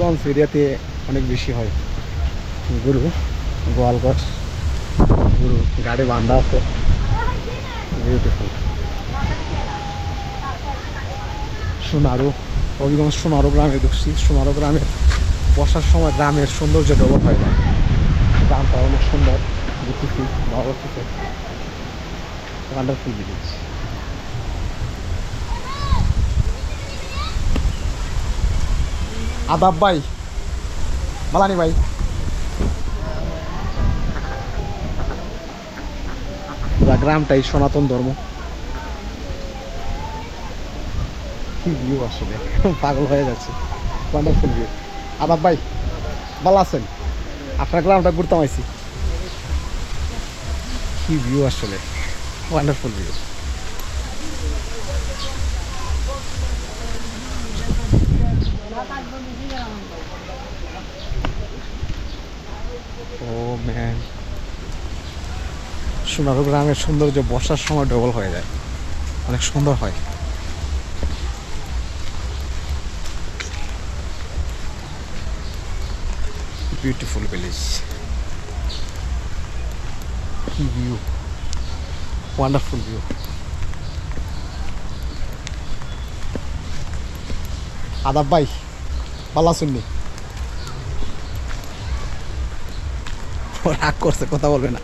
ওরা এরিয়াতে অনেক বেশি হয়। গরু গোয়ালঘর গরু, গাড়ি বান্ধা আছে। বিউটিফুল সোনারু, হবিগঞ্জ সোনারু গ্রামে ঢুকছি সোনারু গ্রামে বসার সময় গ্রামের সৌন্দর্য ডবল হয় যায় গ্রামটা অনেক সুন্দর দেখতেছি ভালো ওয়ান্ডারফুল ভিলেজ আদাব ভাই। মালানি ভাই। গ্রামটাই সনাতন ধর্ম। কি ভিউ আসলে? পাগল হয়ে যাচ্ছে। ওয়ান্ডারফুল ভিউ আদাব ভাই, ভালো আছেন? আপনার গ্রামটা ঘুরতাম আইছি। কি ভিউ আসলে? ওয়ান্ডারফুল ভিউ ও ম্যান সোনারু গ্রামের সৌন্দর্য বর্ষার সময় ডবল হয়ে যায়। অনেক সুন্দর হয়। বিউটিফুল ভিলেজ কি ভিউ ওয়ান্ডারফুল ভিউ আদাব ভাই ভালো আছেননি রাগ করছে কথা বলবে না।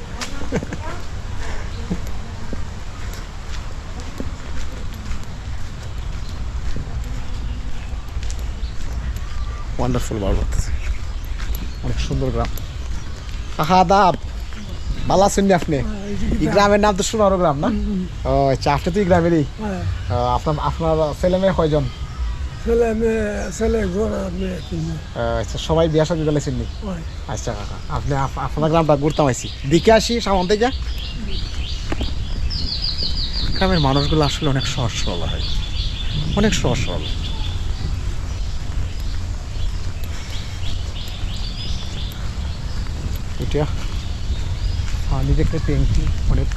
ওয়ান্ডারফুল বার করতেছে। অনেক সুন্দর গ্রাম। আহা আদাব। ভালো আছেন আপনি? এই গ্রামের নাম তো সোনারো গ্রাম না? ও আচ্ছা আপনি তো এই গ্রামেরই। হ্যাঁ, আপনার আপনার ছেলে মেয়ে কয়জন? ছেলে মেয়ে ছেলে মেয়ে আচ্ছা সবাই বিয়া গেলেছেন নি আচ্ছা কাকা আপনি আপ- আপনার গ্রামটা ঘুরতাম আইসি দেখে আসি সামন থেকে গ্রামের মানুষগুলো আসলে অনেক সহজ সরল হয়। অনেক সহজ সরল এটা পানি দেখতে ট্যাঙ্কি অনেক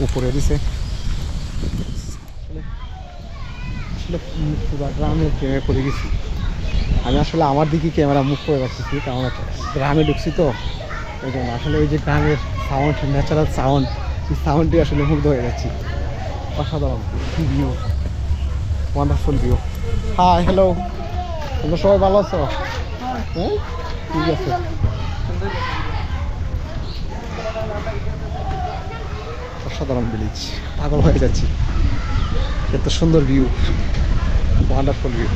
উপরে দিছে। আসলে গ্রামে প্রেমে পড়ে গেছি। আমি আসলে আমার দিকে ক্যামেরা মুখ করে রাখতেছি, কারণ গ্রামে ঢুকছি তো ওই জন্য আসলে ওই যে গ্রামের সাউন্ড ন্যাচারাল সাউন্ড এই সাউন্ডটি আসলে মুগ্ধ হয়ে যাচ্ছি। অসাধারণ view wonderful view hi hello তোমরা সবাই ভালো আছো? হ্যাঁ? ঠিক আছে। অসাধারণ ভিলেজ পাগল হয়ে যাচ্ছি। এত সুন্দর ভিউ ভিউ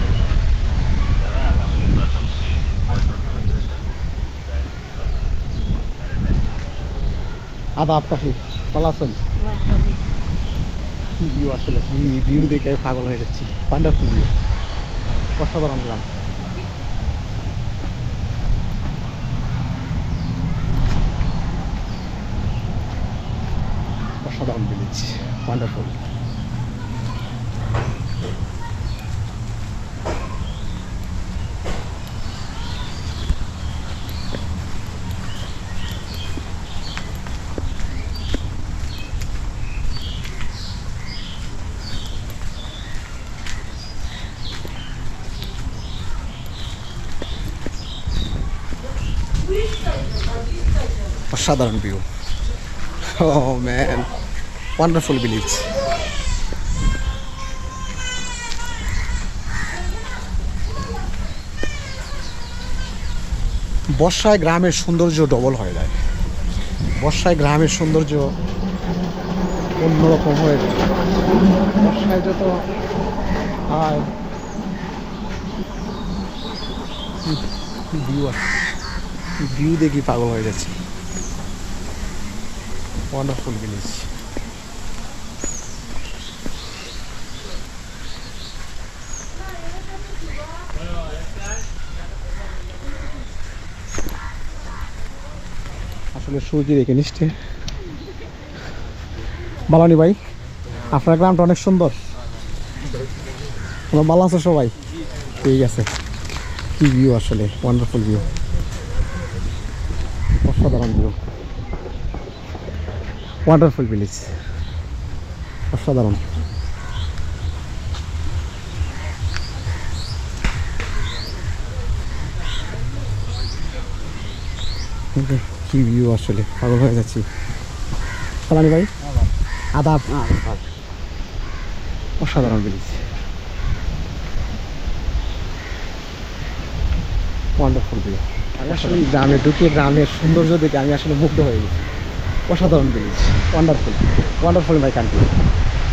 আদাব ভালো আছেন কি আসলে? ভিউ দেখে পাগল হয়ে যাচ্ছি। ওয়ান্ডারফুল ভিউ অসাধারণ গ্রাম অসাধারণ ভিলেজ ওয়ান্ডারফুল অসাধারণ view oh man wonderful village বর্ষায় গ্রামের সৌন্দর্য ডবল হয়ে যায়। বর্ষায় গ্রামের সৌন্দর্য অন্যরকম হয়ে যায়। বর্ষায় যত আর ভিউ আছে। ভিউ দেখি পাগল হয়ে যাচ্ছে। ওয়ান্ডারফুল ভিলেজ আসলে সূর্য দেখে নিচ্ছে বালানি ভাই, আপনার গ্রামটা অনেক সুন্দর। তোমরা ভালো আছো সবাই? ঠিক আছে। কি ভিউ আসলে? ওয়ান্ডারফুল ভিউ ওয়াটারফল ভিলেজ অসাধারণ। কি ভিউ আসলে? পাগল হয়ে যাচ্ছি। সালানি ভাই। আদাব। অসাধারণ ভিলেজ ওয়ান্ডারফুল ভিলেজ আমি আসলে গ্রামে ঢুকে গ্রামের সৌন্দর্য দেখে আমি আসলে মুগ্ধ হয়ে গেছি। অসাধারণ bridge wonderful wonderful my country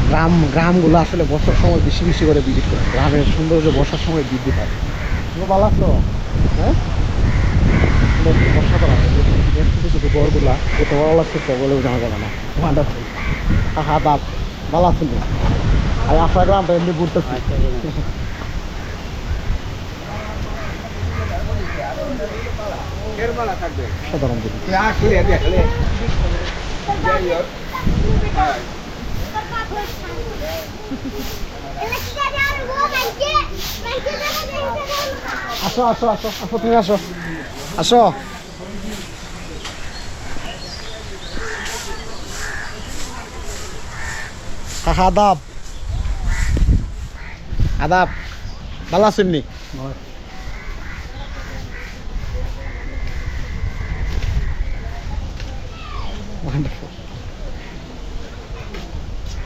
গ্রাম গ্রামগুলো আসলে বর্ষার সময় বেশি বেশি করে ভিজিট করে। গ্রামের সৌন্দর্য বর্ষার সময় বৃদ্ধি পায়। তুমি ভালো আছো? হ্যাঁ? অসাধারণ ছোটো ছোটো গড়গুলা কত বড় লাগছে বলেও জানা যাবে না। ওয়ান্ডারফুল হ্যাঁ বাপ ভালো আছেন? আমি আপনার গ্রামটা এমনি ঘুরতেছি। সাধারণ জিনিস আসো আসো আসো আসো তুমি আসো। আসো। কাকা আদাব। আদাব ভালো আছেন নি.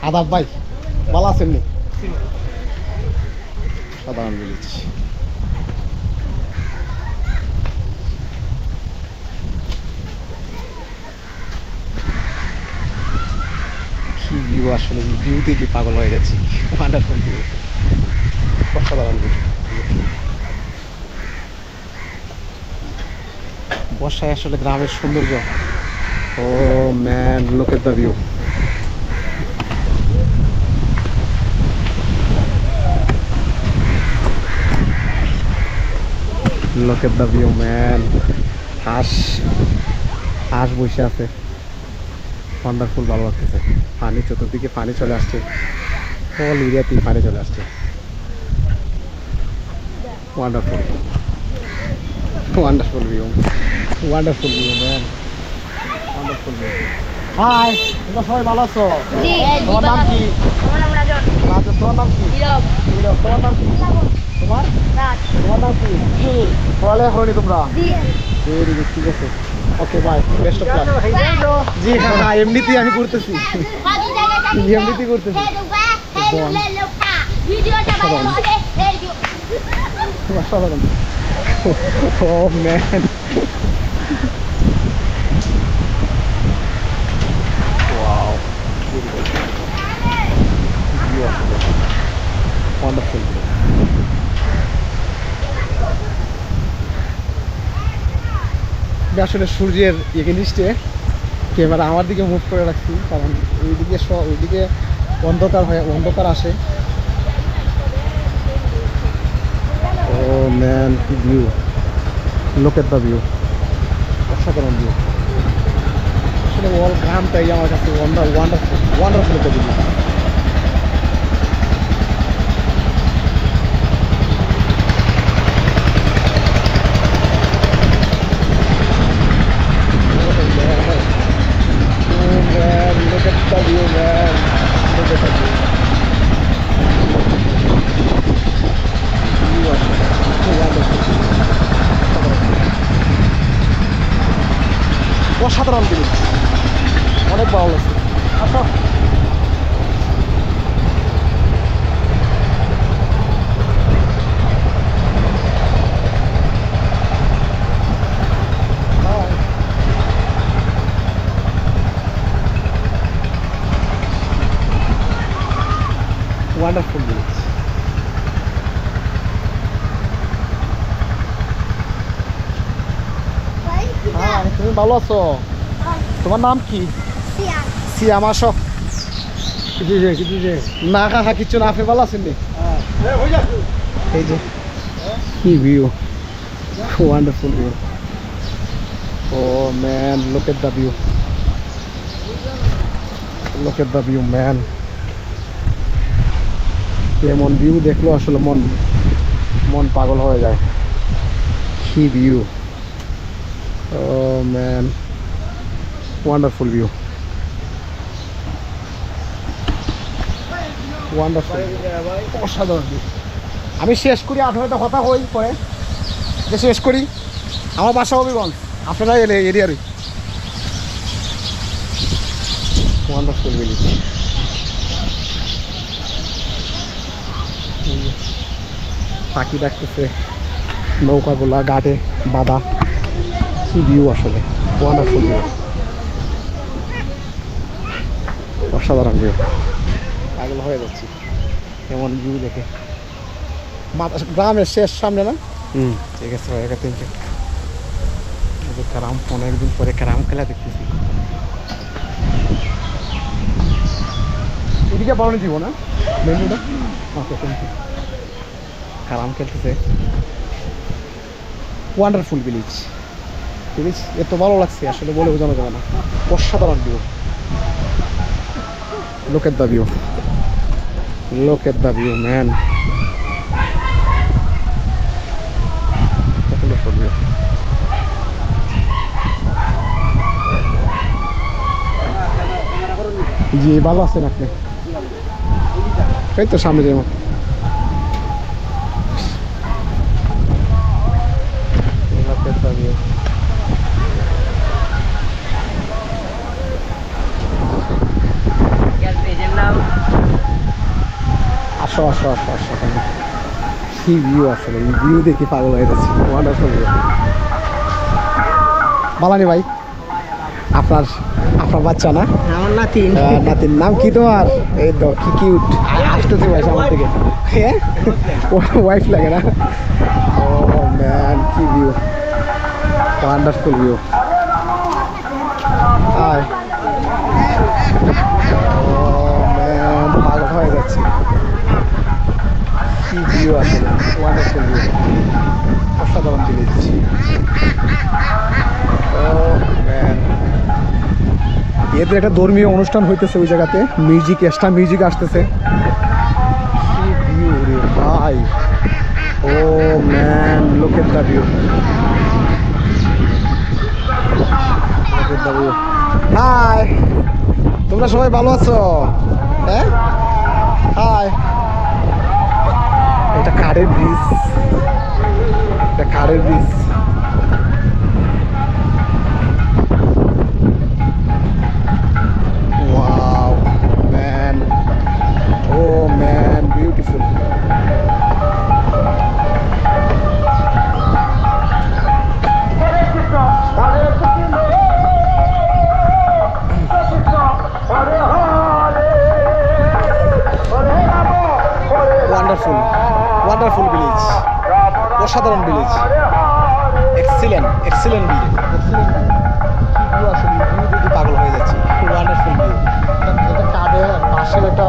আদাব ভাই, ভালো আছেন নি? সাধারণ কি আসলে? পাগল হয়ে গেছি? ওয়ান্ডারফুল ভিউ অসাধারণ বর্ষায় আসলে গ্রামের সৌন্দর্য। ও ম্যান লোকের the view look at the view man হাঁস হাঁস বসে আছে। ওয়ান্ডারফুল ভালো লাগতেছে। পানি চতুর্দিকে পানি চলে আসছে। অল এরিয়াতেই পানি চলে আসছে। Wonderful wonderful view wonderful view man wonderful view hi তোমরা সবাই ভালো আছো? তোমার নাম কি? আমার নাম রাজন। রাজা তোমার নাম কি? নীরব। নীরব, তোমার নাম কি তোমার রাজ তোমার নাম কি জি পড়ালেখা করনি তোমরা? ভেরি গুড ঠিক আছে। Okay bye best of luck জি হ্যাঁ হ্যাঁ এমনিতেই আমি করতেছি। এমনিতেই করতেছি। অসাধারণ ও ম্যান ওয়াও ওয়ান্ডারফুল আসলে সূর্যের এগেনিস্টে ক্যামেরা আমার দিকে মুভ করে রাখছি কারণ ওইদিকে ওইদিকে অন্ধকার হয়ে অন্ধকার আসে। ও ম্যান কি view look at the view অসাধারণ ভিউ আসলে ওয়াল গ্রামটাই আমার কাছে ওয়ান্ডার ওয়ান্ডারফুল ওয়ান্ডারফুল একটা জিনিস Oh man, look at the view, man. Look at the view. View আছে। Wonderful. অসাধারণ জিনিস। অনেক ভালো লাগছে আচ্ছা। ওয়ান্ডারফুল জিনিস হ্যাঁ তুমি ভালো আছো? তোমার নাম কি? সিয়াম। আসো। না কাকা কিচ্ছু না আপনি ভালো আছেন নি? এই যে। কি view wonderful view oh man look at the view look at the view man এমন ভিউ দেখল আসলে মন মন পাগল হয়ে যায়। কি view oh man wonderful view wonderful অসাধারণ view। আমি শেষ করি আঠারোটা কথা হই পরে। যে শেষ করি আমার বাসা হবিগঞ্জ আপনারা এলে এরিয়ারই। ওয়ান্ডারফুল ভিলেজ পাখি ডাকতেছে নৌকাগুলা ঘাটে বাঁধা। কি ভিউ আসলে ওয়ান্ডারফুল ভিউ অসাধারণ ভিউ পাগল হয়ে যাচ্ছি। এমন ভিউ দেখে। গ্রামের শেষ সামনে না? হুম। ঠিক আছে ভাই থ্যাংক ইউ ক্যারাম অনেকদিন পরে ক্যারাম খেলা দেখতেছি। এদিকে বানানো দিব না মেনুটা? ওকে থ্যাংক ইউ ক্যারাম খেলতেছে। ওয়ান্ডারফুল ভিলেজ এত ভালো লাগছে, আসলে বলে বোঝানো যাবে না। অসাধারণ ভিউ লোক at the view look at the view man. জি, ভালো আছেন আপনি? এই তো সামনে যাব আসো আসো আসো আসো। কি ভিউ আসলে? এই ভিউ দেখে পাগল হয়ে যাচ্ছি। ওয়ান্ডারফুল ভিউ বালানি ভাই আপনার আপনার বাচ্চা না? আমার নাতি। নাতির নাম কি তোমার? এই তো কি কিউট আসতেছে ভাই আমার দিকে হ্যাঁ? ওয়াইফ লাগে না? ও ম্যান কি view wonderful view hi oh man পাগল হয়ে যাচ্ছে কি ভিউ আসলে ওয়ান্ডারফুল ভিউ অসাধারণ জিনিস এদের একটা ধর্মীয় অনুষ্ঠান হইতেছে ওই জায়গাতে, মিউজিক এক্সট্রা মিউজিক আসতেছে। ও তোমরা সবাই ভালো আছো? হ্যাঁ? হাই এটা কারের ব্রিজ এটা কারের bridge Wow, man. Oh, man, beautiful. বাঁশের একটা